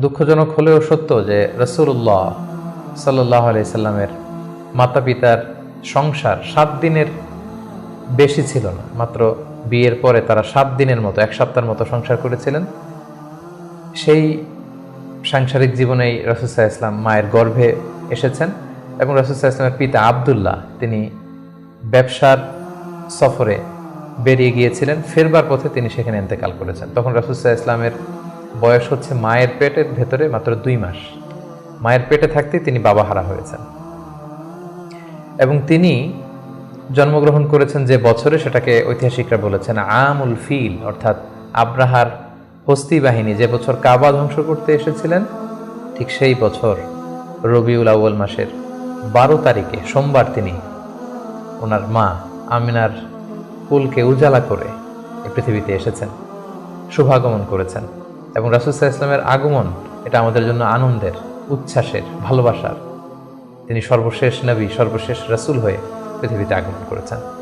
দুঃখজনক হলেও সত্য যে রসুল্লাহ সাল্লাহ সাল্লামের মাতা পিতার সংসার সাত দিনের বেশি ছিল না। মাত্র বিয়ের পরে তারা সাত দিনের মতো, এক সপ্তাহের মতো সংসার করেছিলেন। সেই সাংসারিক জীবনেই রসুসাহ ইসলাম মায়ের গর্ভে এসেছেন এবং রসুসাহ ইসলামের পিতা আবদুল্লাহ, তিনি ব্যবসার সফরে বেরিয়ে গিয়েছিলেন। ফেরবার পথে তিনি সেখানে ইন্তেকাল করেছেন। তখন রসুসাহ ইসলামের বয়স হচ্ছে মায়ের পেটের ভেতরে মাত্র দুই মাস। মায়ের পেটে থাকতেই তিনি বাবা হারা হয়েছেন। এবং তিনি জন্মগ্রহণ করেছেন যে বছরে সেটাকে ঐতিহাসিকরা বলেছেন আমুল ফিল, অর্থাৎ আব্রাহার হস্তি বাহিনী। যে বছর কাবা ধ্বংস করতে এসেছিলেন, ঠিক সেই বছর রবিউল আউ্য়াল মাসের বারো তারিখে, সোমবার তিনি ওনার মা আমিনার কুলকে উজালা করে পৃথিবীতে এসেছেন, শুভাগমন করেছেন। এবং রাসুসাহ ইসলামের আগমন, এটা আমাদের জন্য আনন্দের, উচ্ছ্বাসের, ভালোবাসার। তিনি সর্বশেষ নবী, সর্বশেষ রাসুল হয়ে পৃথিবীতে আগমন করেছেন।